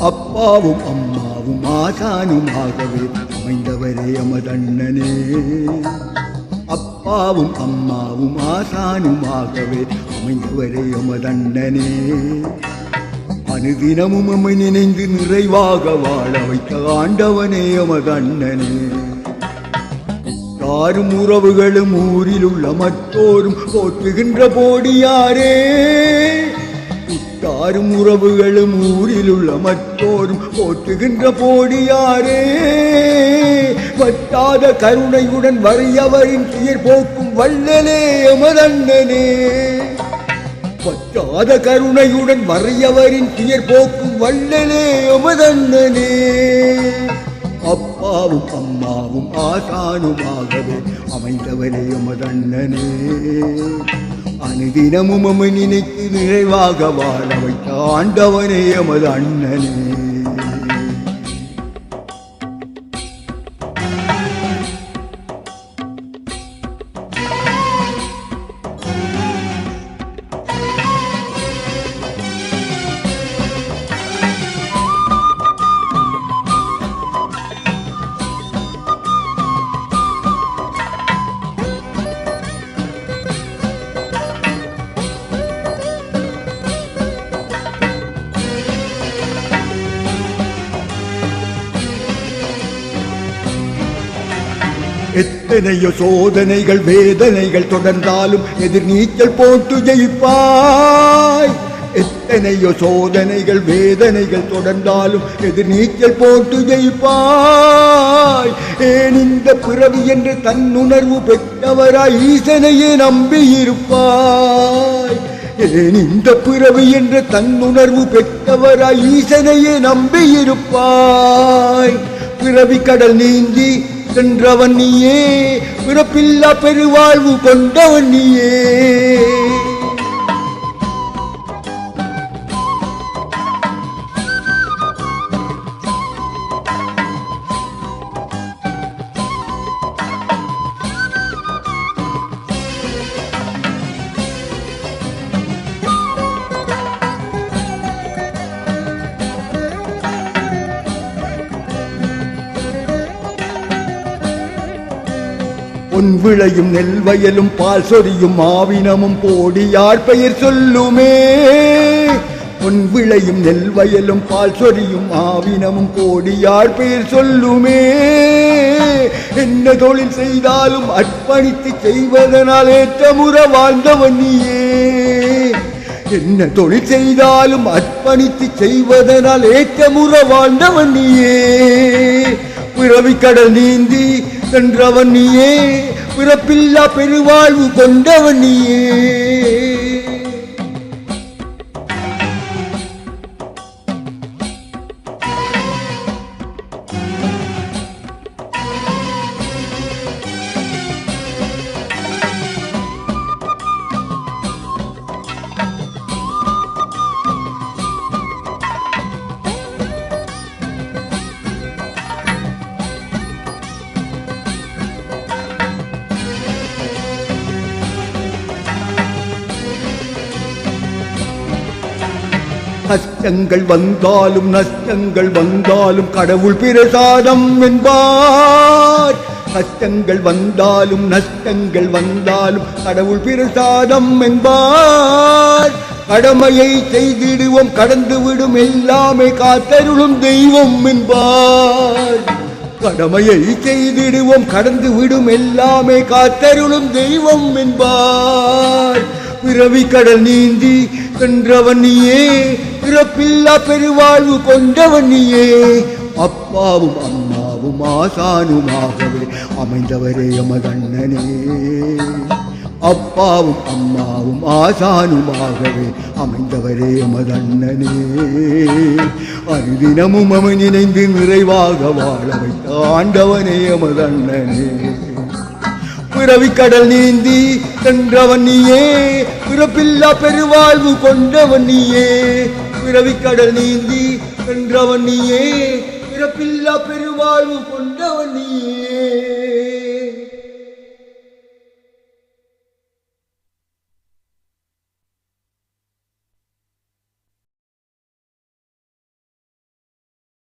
அப்பாவும் அம்மாவும் ஆசானுமாகவே அமைந்தவரே அமதண்ணனே. அப்பாவும் அம்மாவும் ஆசானுமாகவே அமைந்தவரே அமதண்ணனே. அனுதினமும் அம்மை நினைந்து நிறைவாக வாழ வைத்த ஆண்டவனே அமதண்ணனே. யாரும் உறவுகளும் ஊரில் உள்ள மற்றோரும் போற்றுகின்ற போடியாரே. யாரும் உறவுகளும் ஊரில் உள்ள மற்றோரும் போற்றுகின்ற போடியாரே. வட்டாத கருணையுடன் வறியவரின் துயர் போக்கும் வள்ளலே எமதண்ணனே. பற்றாத கருணையுடன் வறியவரின் துயர் போக்கும் வள்ளலே எமதண்ணனே. அப்பாவும் அம்மாவும் ஆசானுமாகவே அமைந்தவரே எமதண்ணனே. அனுதினமும் நினைத்து நிறைவாக வாழ வைத்த ஆண்டவனே எமது அண்ணனே. எத்தனையோ சோதனைகள் வேதனைகள் தொடர்ந்தாலும் எதிர்நீச்சல் போட்டு ஜெயிப்பாய். எத்தனையோ சோதனைகள் வேதனைகள் தொடர்ந்தாலும் எதிர்நீச்சல் போட்டு ஜெயிப்பாய். ஏன் இந்த பிறவி என்று தன்னுணர்வு பெற்றவராய் ஈசனையே நம்பியிருப்பாய் ஏன் இந்த பிறவி என்று தன்னுணர்வு பெற்றவராய் ஈசனையே நம்பியிருப்பாய் பிறவி கடல் நீந்தி சென்றவன் நீயே பிறப்பில்லா பெருவாழ்வு கொண்டவன் நீயே. பொன் விளையும் நெல் வயலும் பால் சொரியும் ஆவினமும் போடியார் பெயர் சொல்லுமே? பொன் விளையும் நெல் வயலும் பால் சொரியும் ஆவினமும் கோடியார் பெயர் சொல்லுமே? என்ன தொழில் செய்தாலும் அர்ப்பணித்து செய்வதனால் ஏற்றமுற வாழ்ந்தவன் நீயே. என்ன தொழில் செய்தாலும் அர்ப்பணித்து செய்வதனால் ஏற்றமுற வாழ்ந்தவன் நீயே. பிறவி கடல் நீந்தி சென்றவன் நீயே பிறப்பில்லா பெருவாழ்வு கொண்டவன் நீயே. நஷ்டங்கள் வந்தாலும் நஷ்டங்கள் வந்தாலும் கடவுள் பிரசாதம் என்பார். கஷ்டங்கள் வந்தாலும் நஷ்டங்கள் வந்தாலும் கடவுள் பிரசாதம் என்பார். கடமையை செய்திடுவோம் கடந்து விடும் எல்லாமே காத்தருளும் தெய்வம் என்பார். கடமையை செய்திடுவோம் கடந்து விடும் எல்லாமே காத்தருளும் தெய்வம் என்பார். பிறவி கடல் நீந்தி சென்றவன் நீயே பிறப்பில்லா பெருவாழ்வு கொண்டவன் நீயே அப்பாவும் அம்மாவும் ஆசானுமாகவே அமைந்தவரே யமகண்ணனே அப்பாவும் அம்மாவும் ஆசானுமாகவே அமைந்தவரே எமதண்ணனே அருதினமும் அவன் இணைந்து நிறைவாக வாழ வைத்த ஆண்டவனே எமதண்ணனே பிறவி கடல் நீந்தி சென்றவன் நீயே பிறப்பில்லா பெருவாழ்வு கொண்டவன் நீயே. பிறவி கடல் நீந்தி சென்றவன் நீயே பிறப்பில்லா பெருவாழ்வு கொண்டவன் நீயே.